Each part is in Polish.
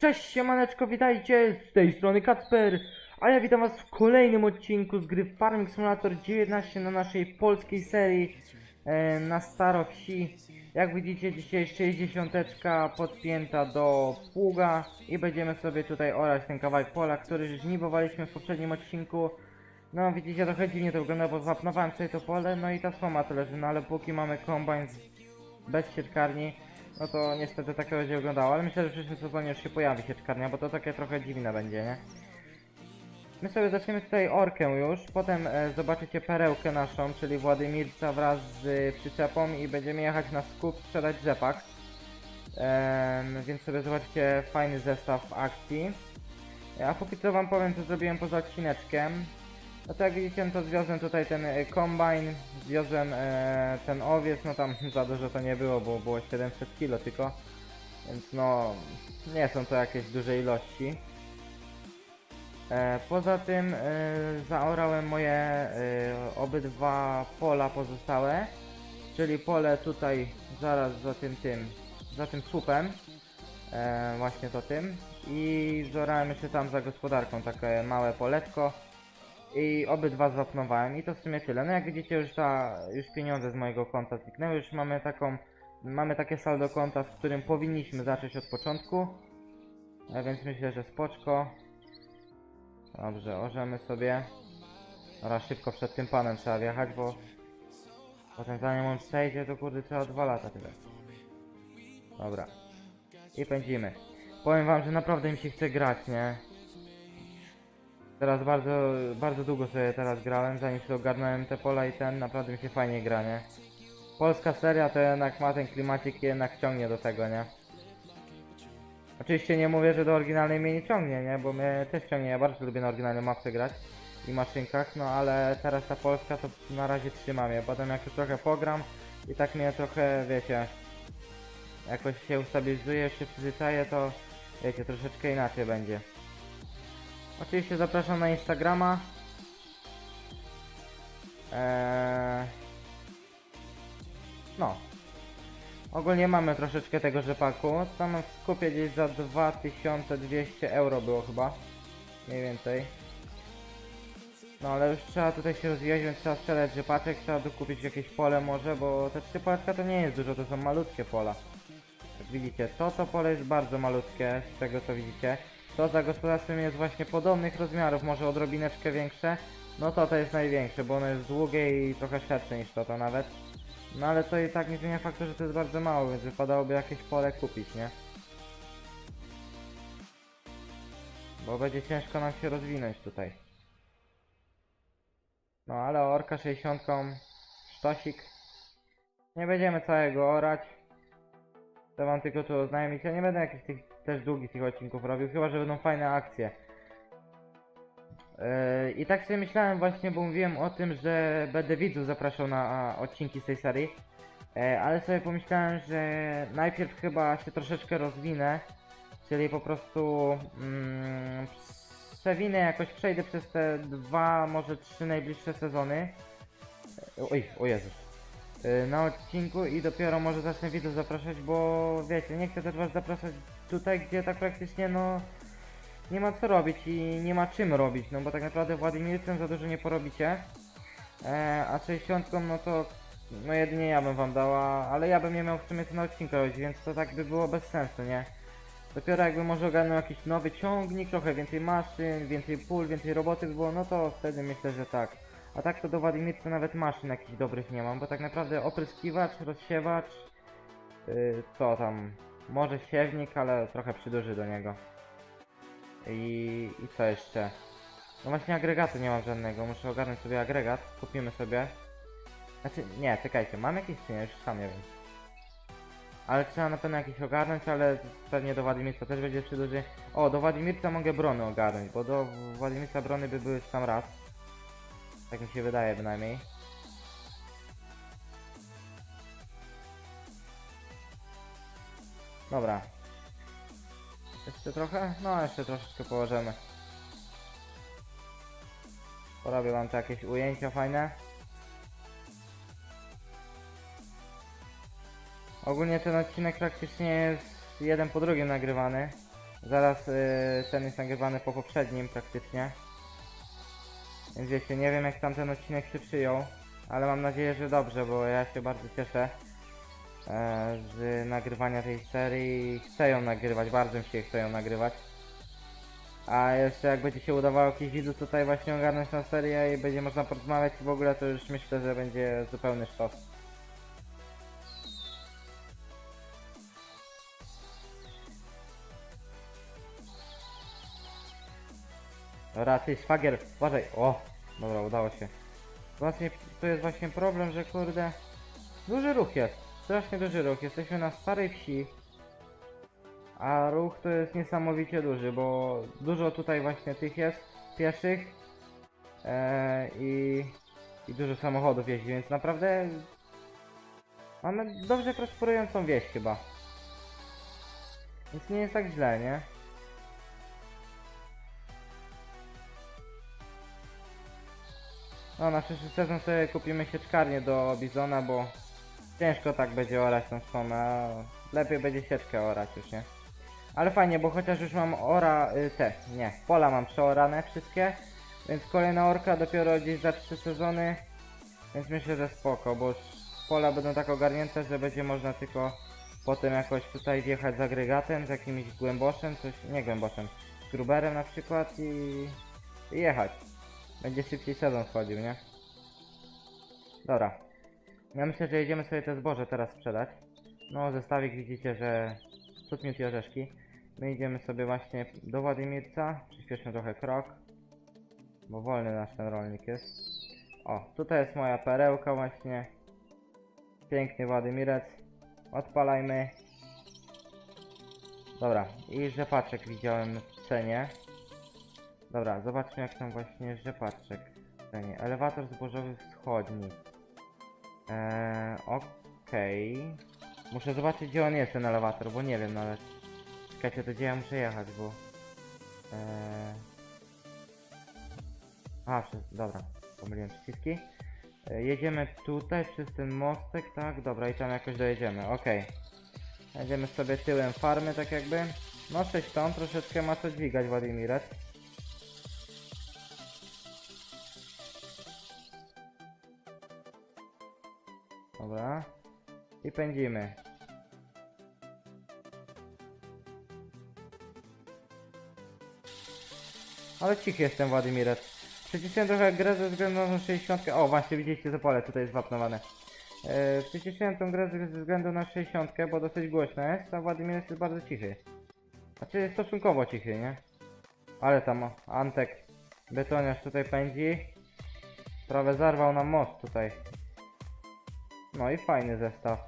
Cześć siemaneczko, witajcie, z tej strony Kacper, a ja witam was w kolejnym odcinku z gry Farming Simulator 19 na naszej polskiej serii e, na Starowsi. Jak widzicie dzisiaj 60 podpięta do pługa i będziemy sobie tutaj orać ten kawałek pola, który żniwowaliśmy w poprzednim odcinku. No widzicie trochę dziwnie to wygląda, bo zapnowałem sobie to pole, no i ta słoma to leży, no ale póki mamy kombajn bez sieczkarni, no to niestety tak to będzie wyglądało, ale myślę, że w przyszłym sezonie już się pojawi sieczkarnia, bo to takie trochę dziwne będzie, nie? My sobie zaczniemy tutaj orkę już, potem e, zobaczycie perełkę naszą, czyli Władymirca wraz z e, przyczepą i będziemy jechać na skup sprzedać rzepak. Więc sobie zobaczcie fajny zestaw akcji. A póki co wam powiem, co zrobiłem poza odcineczkiem. No to jak widzicie, to zwiozłem tutaj ten e, kombajn, zwiozłem e, ten owiec, no tam za dużo to nie było, bo było 700 kg tylko. Więc no, nie są to jakieś duże ilości. E, poza tym e, zaorałem moje e, obydwa pola pozostałe, czyli pole tutaj zaraz za tym tym, za tym słupem, e, właśnie to tym i zorałem jeszcze tam za gospodarką takie małe poleczko i obydwa zapnowałem i to w sumie tyle. No jak widzicie już ta, już pieniądze z mojego konta zniknęły, już mamy taką, mamy takie saldo konta, z którym powinniśmy zacząć od początku, a więc myślę, że spoczko. Dobrze, orzemy sobie. Dobra, szybko przed tym panem trzeba wjechać, bo potem zanim on przejdzie, to kurde trzeba dwa lata tyle. Dobra. I pędzimy. Powiem wam, że naprawdę mi się chce grać, nie? Teraz bardzo, bardzo długo sobie teraz grałem, zanim się ogarnąłem te pola i ten, naprawdę mi się fajnie gra, nie? Polska seria to jednak ma ten klimacik i jednak ciągnie do tego, nie? Oczywiście nie mówię, że do oryginalnej mnie nie ciągnie, nie? Bo mnie też ciągnie, ja bardzo lubię na oryginalnej mapce grać i maszynkach, no ale teraz ta Polska to na razie trzyma mnie, potem jak już trochę pogram i tak mnie trochę, wiecie, jakoś się ustabilizuje, się przyzwyczaję, to wiecie, troszeczkę inaczej będzie. Oczywiście zapraszam na Instagrama. Eee... No. Ogólnie mamy troszeczkę tego rzepaku. Tam w skupie gdzieś za 2200 euro było chyba. Mniej więcej. No ale już trzeba tutaj się rozwijać, więc trzeba sprzedać rzepaczek, trzeba dokupić jakieś pole może, bo te trzy poleczka to nie jest dużo, to są malutkie pola. Jak widzicie, to to pole jest bardzo malutkie, z tego co widzicie. To za gospodarstwem jest właśnie podobnych rozmiarów, może odrobineczkę większe. No to to jest największe, bo ono jest długie i trochę szersze niż to, to nawet. No ale to i tak nie zmienia faktu, że to jest bardzo mało, więc wypadałoby jakieś pole kupić, nie? Bo będzie ciężko nam się rozwinąć tutaj. No ale orka 60, sztosik. Nie będziemy całego orać. To wam tylko tu oznajmić. Ja nie będę jakichś tych też długich tych odcinków robił, chyba że będą fajne akcje. Yy, I tak sobie myślałem właśnie, bo mówiłem o tym, że będę widzów zapraszał na odcinki z tej serii. Yy, ale sobie pomyślałem, że najpierw chyba się troszeczkę rozwinę. Czyli po prostu mm, przewinę jakoś, przejdę przez te dwa, może trzy najbliższe sezony. Yy, Oj, o Jezus y, na odcinku i dopiero może zacznę widzów zapraszać, bo wiecie, nie chcę też was zapraszać tutaj, gdzie tak praktycznie no nie ma co robić i nie ma czym robić, no bo tak naprawdę Władimircem za dużo nie porobicie. E, a 60 no to no jedynie ja bym wam dała, ale ja bym nie miał w sumie co na odcinku robić, więc to tak by było bez sensu, nie? Dopiero jakby może ogarnął jakiś nowy ciągnik, trochę więcej maszyn, więcej pól, więcej roboty by było, no to wtedy myślę, że tak. A tak to do Władimirca nawet maszyn jakichś dobrych nie mam, bo tak naprawdę opryskiwacz, rozsiewacz, yy, co tam, może siewnik, ale trochę przyduży do niego. I, I co jeszcze? No właśnie agregatu nie mam żadnego, muszę ogarnąć sobie agregat, kupimy sobie. Znaczy, nie, czekajcie, mam jakieś czy nie, już sam nie wiem. Ale trzeba na pewno jakieś ogarnąć, ale pewnie do Władimirca też będzie przyduży. O, do Władimirca mogę brony ogarnąć, bo do Władimirca brony by były w sam raz. Tak mi się wydaje bynajmniej. Dobra. Jeszcze trochę? No, jeszcze troszeczkę położymy. Porobię wam tu jakieś ujęcia fajne. Ogólnie ten odcinek praktycznie jest jeden po drugim nagrywany. Zaraz y, ten jest nagrywany po poprzednim praktycznie. Więc wiecie, nie wiem jak tamten odcinek się przyjął, ale mam nadzieję, że dobrze, bo ja się bardzo cieszę e, z nagrywania tej serii i chcę ją nagrywać, bardzo mi się chce ją nagrywać. A jeszcze jak będzie się udawało jakiś widzów tutaj właśnie ogarnąć na serię i będzie można porozmawiać w ogóle to już myślę, że będzie zupełny sztos. Dobra, ty szwagier, uważaj, o, dobra, udało się. Właśnie, to jest właśnie problem, że kurde, duży ruch jest, strasznie duży ruch, jesteśmy na starej wsi, a ruch to jest niesamowicie duży, bo dużo tutaj właśnie tych jest, pieszych e, i, i dużo samochodów jeździ, więc naprawdę mamy dobrze prosperującą wieś chyba. Więc nie jest tak źle, nie? No, na przyszły sezon sobie kupimy sieczkarnię do Bizona, bo ciężko tak będzie orać tą stronę, lepiej będzie sieczkę orać już, nie? Ale fajnie, bo chociaż już mam ora, y, te, nie, pola mam przeorane wszystkie, więc kolejna orka dopiero gdzieś za 3 sezony, więc myślę, że spoko, bo pola będą tak ogarnięte, że będzie można tylko potem jakoś tutaj wjechać z agregatem, z jakimś głęboszem, coś, nie głęboszem, z gruberem na przykład i, i jechać. Będzie szybciej sezon wchodził, nie? Dobra. Ja myślę, że jedziemy sobie te zboże teraz sprzedać. No, zestawik widzicie, że cud i orzeszki. My idziemy sobie właśnie do Władimirca. Przyspieszmy trochę krok. Bo wolny nasz ten rolnik jest. O, tutaj jest moja perełka właśnie. Piękny Władimirec. Odpalajmy. Dobra, i rzepaczek widziałem w cenie. Dobra, zobaczmy jak tam właśnie rzepaczek cenie. Elewator zbożowy wschodni. Eee, okej. Muszę zobaczyć gdzie on jest ten elewator, bo nie wiem nawet. Czekajcie, to gdzie ja muszę jechać, bo... Eee... A, przez... dobra, pomyliłem przyciski. E, jedziemy tutaj przez ten mostek, tak? Dobra, i tam jakoś dojedziemy, okej. Jedziemy sobie tyłem farmy, tak jakby. No 6 ton, troszeczkę ma co dźwigać Władimirec. Dobra. I pędzimy. Ale cichy jestem Władimirec. Przyciszyłem trochę grę ze względu na 60. O, właśnie widzieliście to pole tutaj jest wapnowane. Eee, przyciszyłem tą grę ze względu na 60, bo dosyć głośna jest, a Władimirec jest bardzo cichy. Znaczy stosunkowo cichy, nie? Ale tam Antek betoniarz tutaj pędzi. Prawie zarwał nam most tutaj. No i fajny zestaw.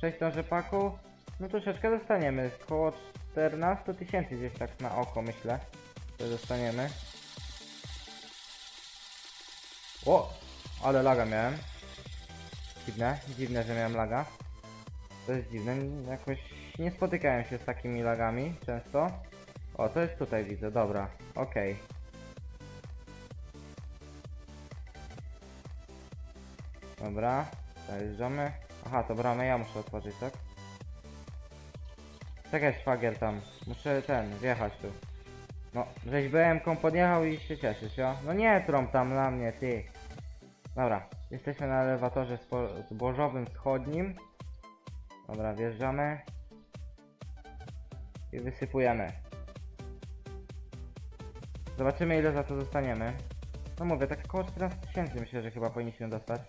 6 ton rzepaku. No troszeczkę dostaniemy. Około 14 tysięcy gdzieś tak na oko myślę. Że dostaniemy. O! Ale laga miałem. Dziwne, dziwne, że miałem laga. To jest dziwne, jakoś nie spotykałem się z takimi lagami często. O, to jest tutaj widzę, dobra, okej. Dobra, zajeżdżamy. Aha, to bramę ja muszę otworzyć, tak? Czekaj, szwagier tam. Muszę ten, wjechać tu. No, żeś BM-ką podjechał i się cieszysz, jo? No nie trąb tam na mnie, ty. Dobra, jesteśmy na elewatorze zbożowym wschodnim. Dobra, wjeżdżamy. I wysypujemy. Zobaczymy ile za to dostaniemy. No mówię, tak około 14 tysięcy myślę, że chyba powinniśmy dostać.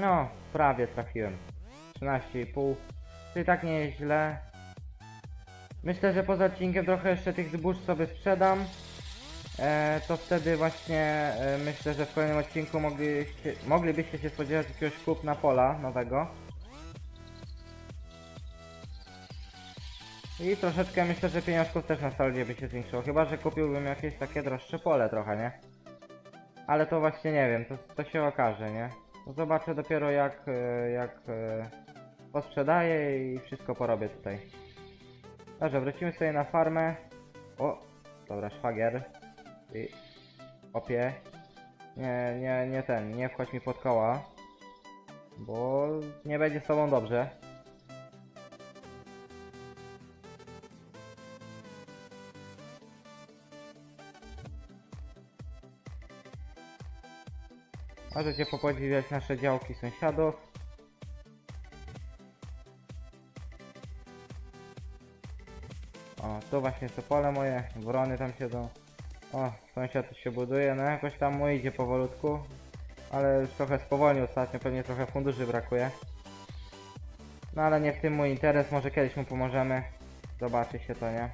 No, prawie trafiłem. 13,5. To i tak nie jest źle. Myślę, że poza odcinkiem trochę jeszcze tych zbóż sobie sprzedam. E, to wtedy właśnie e, myślę, że w kolejnym odcinku mogliście, moglibyście się spodziewać jakiegoś kupna pola nowego. I troszeczkę myślę, że pieniążków też na saldzie by się zwiększyło. Chyba, że kupiłbym jakieś takie droższe pole trochę, nie? Ale to właśnie nie wiem, to, to się okaże, nie? Zobaczę dopiero jak, e, jak e, posprzedaję i wszystko porobię tutaj. Dobrze, wrócimy sobie na farmę. O, dobra, szwagier. I opie. Nie, nie, nie ten, nie wchodź mi pod koła. bo nie będzie z tobą dobrze. Możecie popodziwiać nasze działki sąsiadów. O, tu właśnie to pole moje, wrony tam siedzą. O, sąsiad tu się buduje, no jakoś tam mu idzie powolutku. Ale już trochę spowolnił ostatnio, pewnie trochę funduszy brakuje. No ale nie w tym mój interes, może kiedyś mu pomożemy. Zobaczy się to, nie?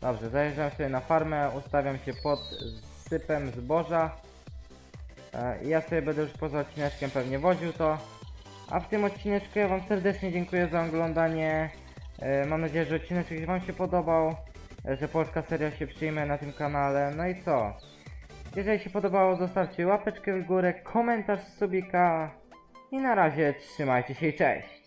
Dobrze, zajeżdżam sobie na farmę, ustawiam się pod sypem zboża. E, ja sobie będę już poza odcineczkiem pewnie woził to. A w tym odcineczku ja Wam serdecznie dziękuję za oglądanie. E, Mam nadzieję, że odcineczek Wam się podobał, e, że polska seria się przyjmie na tym kanale. No i co? Jeżeli się podobało, zostawcie łapeczkę w górę, komentarz, subika i na razie trzymajcie się i cześć!